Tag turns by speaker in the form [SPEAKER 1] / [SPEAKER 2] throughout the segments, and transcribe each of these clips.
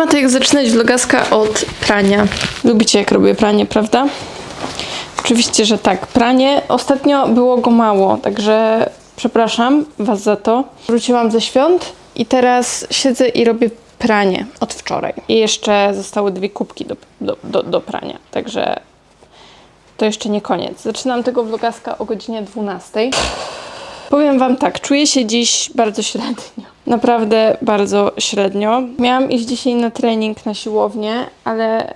[SPEAKER 1] ma to jak zaczynać vlogaska od prania. Lubicie jak robię pranie, prawda? Oczywiście, że tak. Pranie. Ostatnio było go mało, także przepraszam Was za to. Wróciłam ze świąt i teraz siedzę i robię pranie od wczoraj. I jeszcze zostały dwie kubki do, do, do, do prania, także to jeszcze nie koniec. Zaczynam tego vlogaska o godzinie 12. Powiem Wam tak, czuję się dziś bardzo średnio. Naprawdę bardzo średnio. Miałam iść dzisiaj na trening na siłownię, ale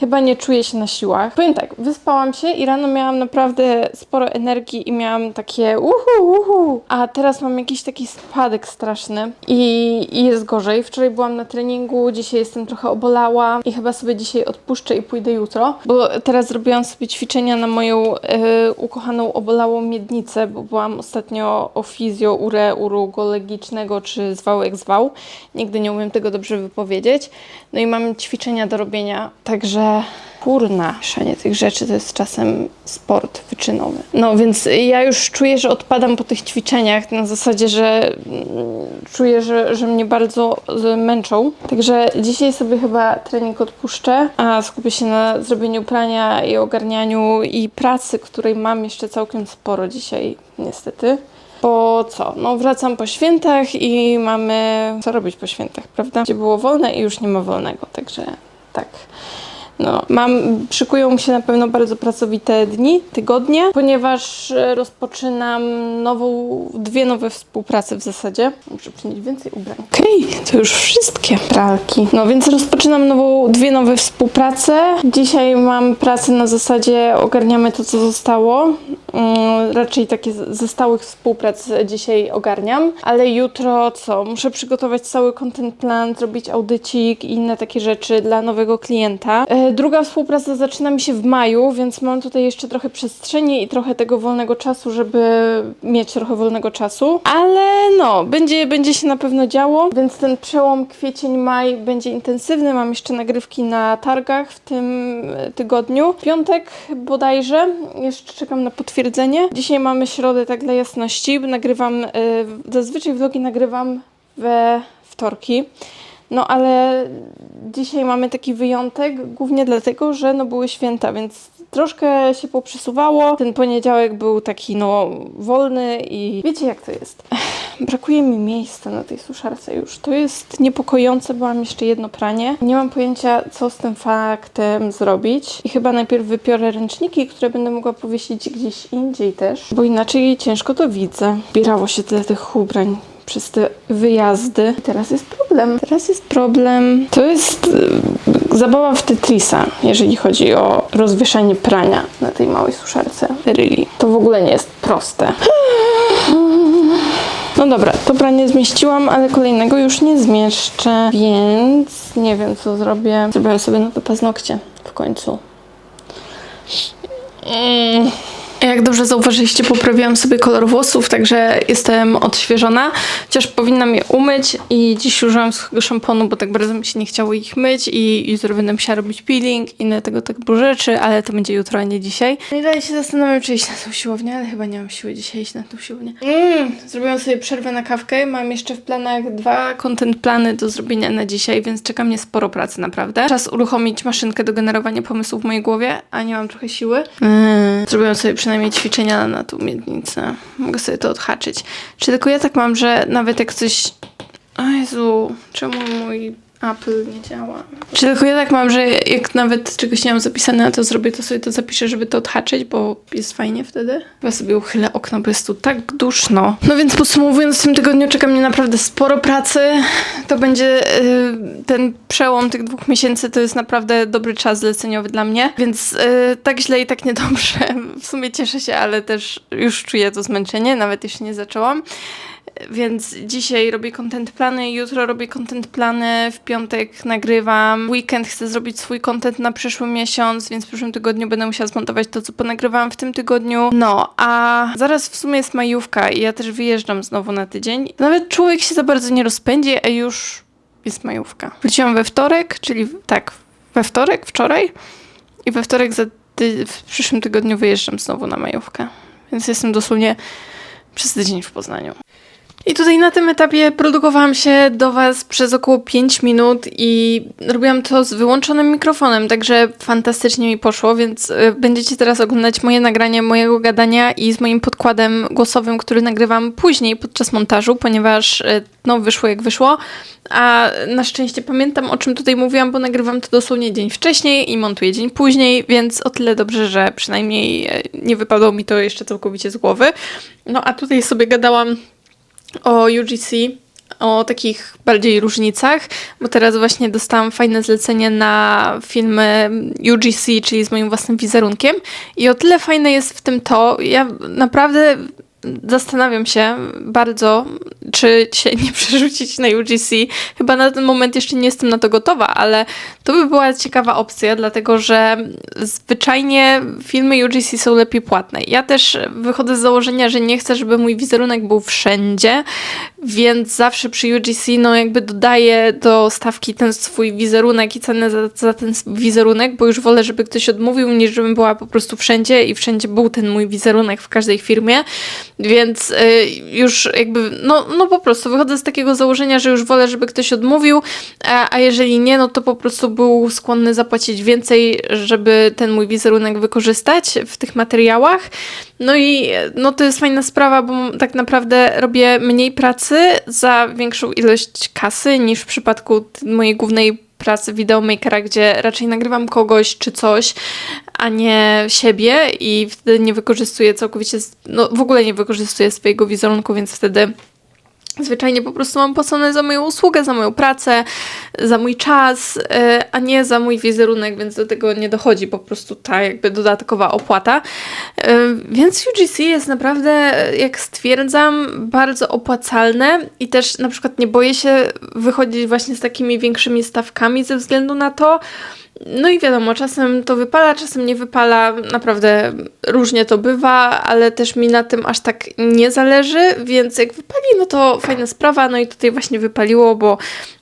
[SPEAKER 1] chyba nie czuję się na siłach. Powiem tak, wyspałam się i rano miałam naprawdę sporo energii i miałam takie uhu, uhu. A teraz mam jakiś taki spadek straszny i, i jest gorzej. Wczoraj byłam na treningu, dzisiaj jestem trochę obolała i chyba sobie dzisiaj odpuszczę i pójdę jutro, bo teraz zrobiłam sobie ćwiczenia na moją e, ukochaną obolałą miednicę, bo byłam ostatnio o fizjo ure urologicznego, czy zwał jak zwał. Nigdy nie umiem tego dobrze wypowiedzieć. No i mam ćwiczenia do robienia, także kurna, mieszanie tych rzeczy to jest czasem sport wyczynowy. No więc ja już czuję, że odpadam po tych ćwiczeniach na zasadzie, że mm, czuję, że, że mnie bardzo męczą. Także dzisiaj sobie chyba trening odpuszczę, a skupię się na zrobieniu prania i ogarnianiu i pracy, której mam jeszcze całkiem sporo dzisiaj, niestety. Bo co? No wracam po świętach i mamy co robić po świętach, prawda? Gdzie było wolne i już nie ma wolnego, także tak. No, mam, szykują mi się na pewno bardzo pracowite dni, tygodnie, ponieważ e, rozpoczynam nową, dwie nowe współprace w zasadzie. Muszę przynieść więcej ubrań. Okej, to już wszystkie pralki. No więc rozpoczynam nową, dwie nowe współprace. Dzisiaj mam pracę na zasadzie ogarniamy to, co zostało. Mm, raczej takie ze stałych współprac dzisiaj ogarniam, ale jutro co? Muszę przygotować cały content plan, zrobić audycik i inne takie rzeczy dla nowego klienta. E, Druga współpraca zaczyna mi się w maju, więc mam tutaj jeszcze trochę przestrzeni i trochę tego wolnego czasu, żeby mieć trochę wolnego czasu. Ale no, będzie, będzie się na pewno działo, więc ten przełom kwiecień-maj będzie intensywny. Mam jeszcze nagrywki na targach w tym e, tygodniu. Piątek bodajże, jeszcze czekam na potwierdzenie. Dzisiaj mamy środę, tak dla jasności. Nagrywam, e, zazwyczaj vlogi nagrywam we wtorki. No ale dzisiaj mamy taki wyjątek, głównie dlatego, że no były święta, więc troszkę się poprzesuwało. Ten poniedziałek był taki no wolny i wiecie jak to jest. Brakuje mi miejsca na tej suszarce już. To jest niepokojące, bo mam jeszcze jedno pranie. Nie mam pojęcia, co z tym faktem zrobić. I chyba najpierw wypiorę ręczniki, które będę mogła powiesić gdzieś indziej też, bo inaczej ciężko to widzę. Bierało się tyle tych ubrań przez te wyjazdy. I teraz jest problem. Teraz jest problem. To jest y, zabawa w Tetrisa, jeżeli chodzi o rozwieszanie prania na tej małej suszarce. Really. To w ogóle nie jest proste. No dobra, to pranie zmieściłam, ale kolejnego już nie zmieszczę, więc nie wiem co zrobię. Zrobiłam sobie nowe paznokcie w końcu. Mm. Jak dobrze zauważyliście, poprawiłam sobie kolor włosów, także jestem odświeżona. Chociaż powinnam je umyć i dziś użyłam suchego szamponu, bo tak bardzo mi się nie chciało ich myć i jutro będę musiała robić peeling i tego typu rzeczy, ale to będzie jutro, a nie dzisiaj. No i dalej się zastanawiam, czy iść na tą siłownię, ale chyba nie mam siły dzisiaj iść na tą siłownię. Mm, zrobiłam sobie przerwę na kawkę, mam jeszcze w planach dwa content plany do zrobienia na dzisiaj, więc czeka mnie sporo pracy naprawdę. Czas uruchomić maszynkę do generowania pomysłów w mojej głowie, a nie mam trochę siły. Mm. Zrobiłam sobie przynajmniej ćwiczenia na tą miednicę. Mogę sobie to odhaczyć. Czy tylko ja tak mam, że nawet jak coś... O Jezu, czemu mój Apple nie działa? Czy tylko ja tak mam, że jak nawet czegoś nie mam zapisane, to zrobię to sobie to zapiszę, żeby to odhaczyć, bo jest fajnie wtedy. Chyba sobie uchylę okno, bo jest tu tak duszno. No więc podsumowując, w tym tygodniu czeka mnie naprawdę sporo pracy. To będzie y, ten przełom tych dwóch miesięcy, to jest naprawdę dobry czas zleceniowy dla mnie, więc y, tak źle i tak niedobrze. W sumie cieszę się, ale też już czuję to zmęczenie, nawet jeszcze nie zaczęłam. Więc dzisiaj robię content plany, jutro robię content plany, w piątek nagrywam, weekend chcę zrobić swój content na przyszły miesiąc, więc w przyszłym tygodniu będę musiała zmontować to, co ponagrywałam w tym tygodniu. No, a zaraz w sumie jest majówka i ja też wyjeżdżam znowu na tydzień. Nawet człowiek się za bardzo nie rozpędzi, a już jest majówka. Wróciłam we wtorek, czyli tak, we wtorek, wczoraj i we wtorek za w przyszłym tygodniu wyjeżdżam znowu na majówkę. Więc jestem dosłownie przez tydzień w Poznaniu. I tutaj na tym etapie produkowałam się do Was przez około 5 minut i robiłam to z wyłączonym mikrofonem, także fantastycznie mi poszło, więc y, będziecie teraz oglądać moje nagranie mojego gadania i z moim podkładem głosowym, który nagrywam później podczas montażu, ponieważ y, no wyszło jak wyszło, a na szczęście pamiętam o czym tutaj mówiłam, bo nagrywam to dosłownie dzień wcześniej i montuję dzień później, więc o tyle dobrze, że przynajmniej y, nie wypadło mi to jeszcze całkowicie z głowy. No a tutaj sobie gadałam o UGC, o takich bardziej różnicach, bo teraz właśnie dostałam fajne zlecenie na filmy UGC, czyli z moim własnym wizerunkiem. I o tyle fajne jest w tym to, ja naprawdę zastanawiam się bardzo, czy się nie przerzucić na UGC. Chyba na ten moment jeszcze nie jestem na to gotowa, ale to by była ciekawa opcja, dlatego że zwyczajnie filmy UGC są lepiej płatne. Ja też wychodzę z założenia, że nie chcę, żeby mój wizerunek był wszędzie, więc zawsze przy UGC no jakby dodaję do stawki ten swój wizerunek i cenę za, za ten wizerunek, bo już wolę, żeby ktoś odmówił, niż żebym była po prostu wszędzie i wszędzie był ten mój wizerunek w każdej firmie. Więc y, już jakby, no, no po prostu wychodzę z takiego założenia, że już wolę, żeby ktoś odmówił, a, a jeżeli nie, no to po prostu był skłonny zapłacić więcej, żeby ten mój wizerunek wykorzystać w tych materiałach. No i no to jest fajna sprawa, bo tak naprawdę robię mniej pracy za większą ilość kasy niż w przypadku mojej głównej pracy videomakera, gdzie raczej nagrywam kogoś czy coś, a nie siebie i wtedy nie wykorzystuję całkowicie, no w ogóle nie wykorzystuję swojego wizerunku, więc wtedy Zwyczajnie po prostu mam płacone za moją usługę, za moją pracę, za mój czas, e, a nie za mój wizerunek, więc do tego nie dochodzi po prostu ta jakby dodatkowa opłata. E, więc UGC jest naprawdę, jak stwierdzam, bardzo opłacalne i też na przykład nie boję się wychodzić właśnie z takimi większymi stawkami ze względu na to, no i wiadomo, czasem to wypala, czasem nie wypala, naprawdę różnie to bywa, ale też mi na tym aż tak nie zależy, więc jak wypali, no to fajna sprawa, no i tutaj właśnie wypaliło, bo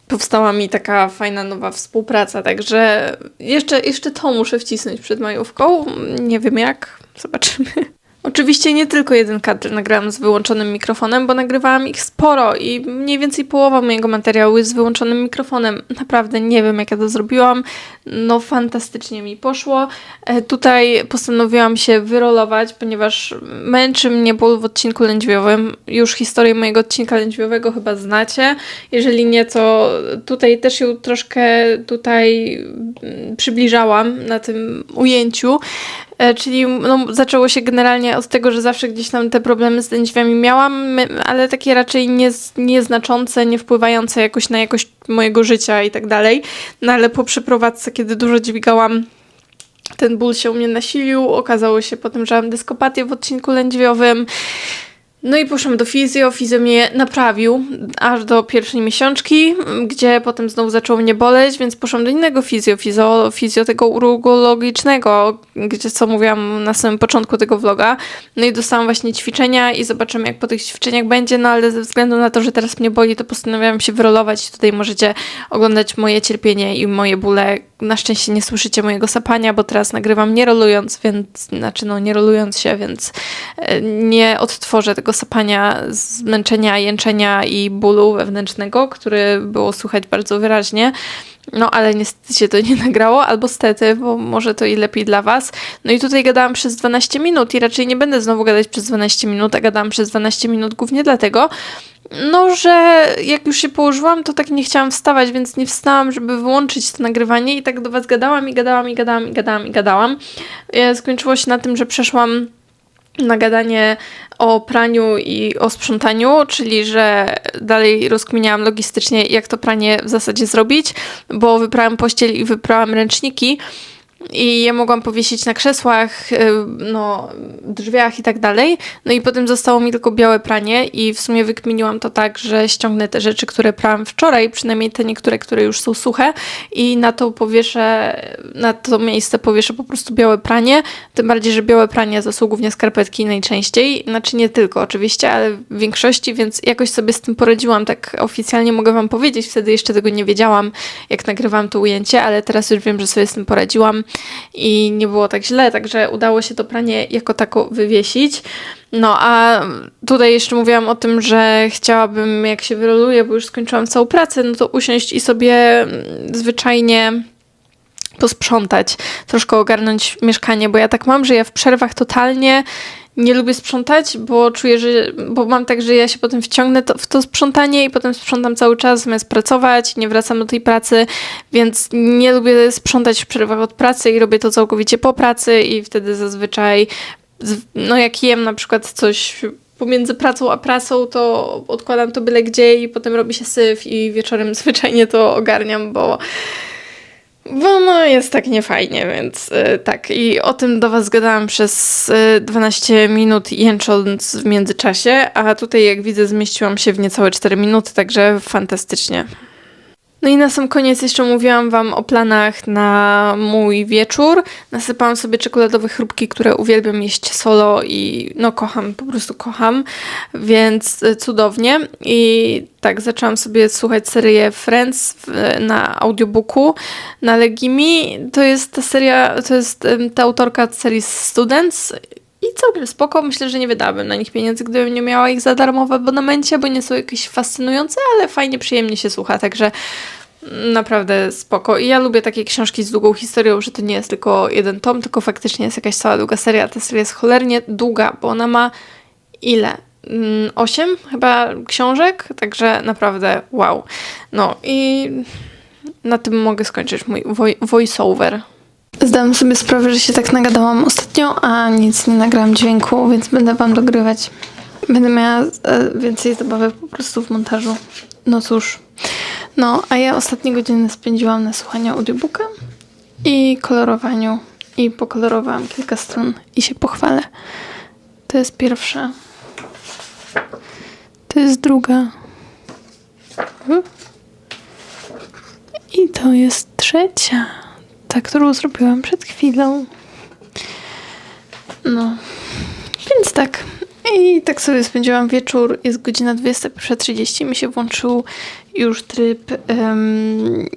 [SPEAKER 1] powstała mi taka fajna nowa współpraca, także jeszcze, jeszcze to muszę wcisnąć przed majówką, nie wiem jak, zobaczymy. Oczywiście nie tylko jeden kadr nagrałam z wyłączonym mikrofonem, bo nagrywałam ich sporo i mniej więcej połowa mojego materiału jest z wyłączonym mikrofonem. Naprawdę nie wiem, jak ja to zrobiłam. No, fantastycznie mi poszło. E, tutaj postanowiłam się wyrolować, ponieważ męczy mnie ból w odcinku lędźwiowym. Już historię mojego odcinka lędźwiowego chyba znacie. Jeżeli nie, to tutaj też ją troszkę tutaj mm, przybliżałam na tym ujęciu. E, czyli no, zaczęło się generalnie od tego, że zawsze gdzieś tam te problemy z lędźwiami miałam, ale takie raczej nie, nieznaczące, nie wpływające jakoś na jakość mojego życia i tak dalej. No ale po przeprowadzce, kiedy dużo dźwigałam, ten ból się u mnie nasilił. Okazało się potem, że mam dyskopatię w odcinku lędźwiowym. No i poszłam do fizjo, fizjo mnie naprawił aż do pierwszej miesiączki, gdzie potem znowu zaczęło mnie boleć, więc poszłam do innego fizjo, fizjo, fizjo tego urologicznego, gdzie co mówiłam na samym początku tego vloga. No i dostałam właśnie ćwiczenia i zobaczymy jak po tych ćwiczeniach będzie, no ale ze względu na to, że teraz mnie boli, to postanowiłam się wyrolować tutaj możecie oglądać moje cierpienie i moje bóle. Na szczęście nie słyszycie mojego sapania, bo teraz nagrywam nie rolując, więc, znaczy no nie rolując się, więc e, nie odtworzę tego sapania, zmęczenia, jęczenia i bólu wewnętrznego, który było słychać bardzo wyraźnie. No, ale niestety się to nie nagrało, albo stety, bo może to i lepiej dla Was. No i tutaj gadałam przez 12 minut i raczej nie będę znowu gadać przez 12 minut, a gadałam przez 12 minut głównie dlatego, no, że jak już się położyłam, to tak nie chciałam wstawać, więc nie wstałam, żeby wyłączyć to nagrywanie i tak do Was gadałam i gadałam i gadałam i gadałam i gadałam. E, skończyło się na tym, że przeszłam na gadanie o praniu i o sprzątaniu, czyli że dalej rozkminiałam logistycznie, jak to pranie w zasadzie zrobić, bo wyprałam pościel i wyprałam ręczniki i je mogłam powiesić na krzesłach, y, no, drzwiach i tak dalej. No i potem zostało mi tylko białe pranie i w sumie wykminiłam to tak, że ściągnę te rzeczy, które prałam wczoraj, przynajmniej te niektóre, które już są suche i na to powieszę, na to miejsce powieszę po prostu białe pranie, tym bardziej, że białe pranie to są głównie skarpetki najczęściej, znaczy nie tylko oczywiście, ale w większości, więc jakoś sobie z tym poradziłam, tak oficjalnie mogę wam powiedzieć, wtedy jeszcze tego nie wiedziałam, jak nagrywałam to ujęcie, ale teraz już wiem, że sobie z tym poradziłam i nie było tak źle, także udało się to pranie jako tako wywiesić. No a tutaj jeszcze mówiłam o tym, że chciałabym, jak się wyroluję, bo już skończyłam całą pracę, no to usiąść i sobie mm, zwyczajnie posprzątać, troszkę ogarnąć mieszkanie, bo ja tak mam, że ja w przerwach totalnie nie lubię sprzątać, bo czuję, że, bo mam tak, że ja się potem wciągnę to, w to sprzątanie i potem sprzątam cały czas, zamiast pracować, nie wracam do tej pracy, więc nie lubię sprzątać w przerwach od pracy i robię to całkowicie po pracy i wtedy zazwyczaj, no jak jem na przykład coś pomiędzy pracą a pracą, to odkładam to byle gdzie i potem robi się syf i wieczorem zwyczajnie to ogarniam, bo bo no jest tak niefajnie, więc y, tak. I o tym do Was gadałam przez y, 12 minut jęcząc w międzyczasie, a tutaj jak widzę zmieściłam się w niecałe 4 minuty, także fantastycznie. No i na sam koniec jeszcze mówiłam Wam o planach na mój wieczór. Nasypałam sobie czekoladowe chrupki, które uwielbiam jeść solo i no kocham, po prostu kocham, więc y, cudownie. I tak, zaczęłam sobie słuchać serię Friends na audiobooku na Legimi. To jest ta seria, to jest ta autorka serii Students całkiem spoko. Myślę, że nie wydałabym na nich pieniędzy, gdybym nie miała ich za darmo w abonamencie, bo nie są jakieś fascynujące, ale fajnie, przyjemnie się słucha, także naprawdę spoko. I ja lubię takie książki z długą historią, że to nie jest tylko jeden tom, tylko faktycznie jest jakaś cała długa seria. Ta seria jest cholernie długa, bo ona ma ile? Mm, Osiem chyba książek, także naprawdę wow. No i na tym mogę skończyć mój voiceover. Zdałam sobie sprawę, że się tak nagadałam ostatnio, a nic nie nagrałam dźwięku, więc będę wam dogrywać. Będę miała e, więcej zabawy po prostu w montażu. No cóż. No, a ja ostatnie godziny spędziłam na słuchaniu audiobooka i kolorowaniu. I pokolorowałam kilka stron i się pochwalę. To jest pierwsza. To jest druga. Mhm. I to jest trzecia. Ta, którą zrobiłam przed chwilą. No. Więc tak. I tak sobie spędziłam wieczór. Jest godzina 21.30. Mi się włączył już tryb, em,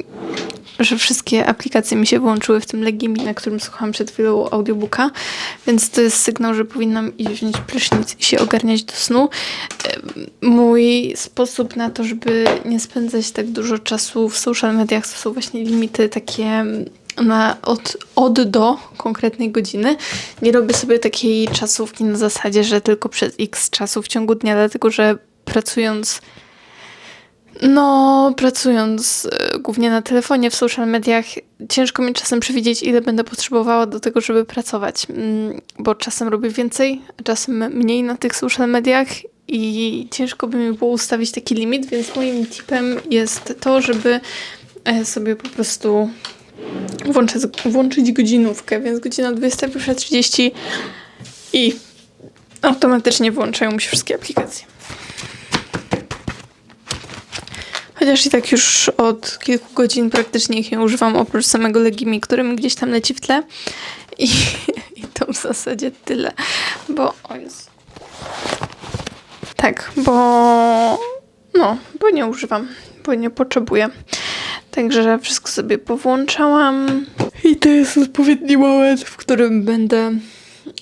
[SPEAKER 1] że wszystkie aplikacje mi się włączyły w tym Legimi, na którym słuchałam przed chwilą audiobooka. Więc to jest sygnał, że powinnam iść wziąć prysznic i się ogarniać do snu. Mój sposób na to, żeby nie spędzać tak dużo czasu w social mediach, to są właśnie limity takie na od, od do konkretnej godziny. Nie robię sobie takiej czasówki na zasadzie, że tylko przez x czasu w ciągu dnia, dlatego że pracując no, pracując e, głównie na telefonie, w social mediach, ciężko mi czasem przewidzieć, ile będę potrzebowała do tego, żeby pracować, Mm, bo czasem robię więcej, czasem mniej na tych social mediach i ciężko by mi było ustawić taki limit, więc moim tipem jest to, żeby e, sobie po prostu włączyć, godzinówkę, więc godzina 21.30 i automatycznie włączają mi się wszystkie aplikacje. Chociaż i tak już od kilku godzin praktycznie ich nie używam, oprócz samego Legimi, który mi gdzieś tam leci w tle. I, i to w zasadzie tyle. Bo, o. Tak, bo, no, bo nie używam, bo nie potrzebuję. Także wszystko sobie powłączałam. I to jest odpowiedni moment, w którym będę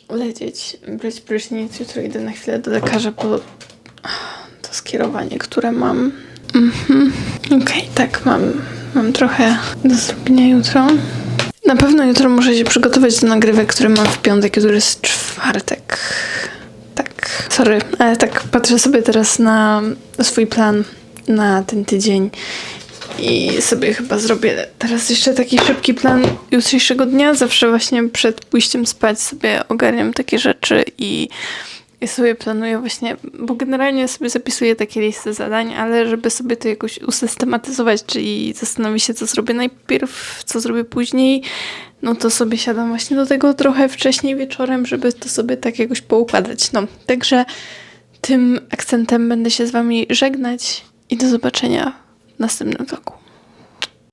[SPEAKER 1] lecieć, brać prysznic. Jutro idę na chwilę do lekarza po to skierowanie, które mam. Mhm. Okej, tak, mam, mam trochę do zrobienia jutro. Na pewno jutro muszę się przygotować do nagrywek, które mam w piątek, jutro jest czwartek. Tak, sorry, ale tak patrzę sobie teraz na swój plan na ten tydzień i sobie chyba zrobię teraz jeszcze taki szybki plan jutrzejszego dnia. Zawsze właśnie przed pójściem spać sobie ogarniam takie rzeczy i, i sobie planuję właśnie, bo generalnie sobie zapisuję takie listy zadań, ale żeby sobie to jakoś usystematyzować, czyli zastanowić się, co zrobię najpierw, co zrobię później, no to sobie siadam właśnie do tego trochę wcześniej wieczorem, żeby to sobie tak jakoś poukładać. No, także tym akcentem będę się z Wami żegnać i do zobaczenia następnym vlogu.